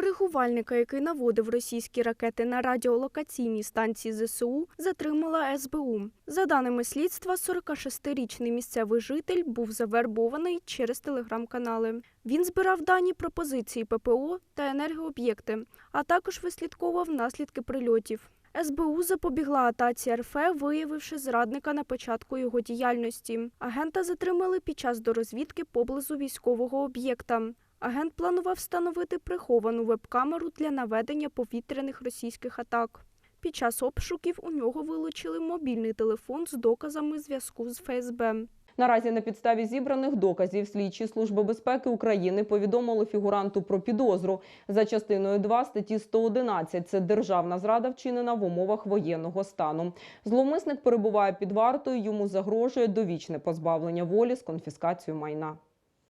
Коригувальника, який наводив російські ракети на радіолокаційні станції ЗСУ, затримала СБУ. За даними слідства, 46-річний місцевий житель був завербований через телеграм-канали. Він збирав дані про позиції ППО та енергооб'єкти, а також вислідковував наслідки прильотів. СБУ запобігла атаці РФ, виявивши зрадника на початку його діяльності. Агента затримали під час дорозвідки поблизу військового об'єкта. Агент планував встановити приховану веб-камеру для наведення повітряних російських атак. Під час обшуків у нього вилучили мобільний телефон з доказами зв'язку з ФСБ. Наразі на підставі зібраних доказів слідчі Служби безпеки України повідомили фігуранту про підозру за частиною 2 статті 111 – це державна зрада вчинена в умовах воєнного стану. Зловмисник перебуває під вартою, йому загрожує довічне позбавлення волі з конфіскацією майна.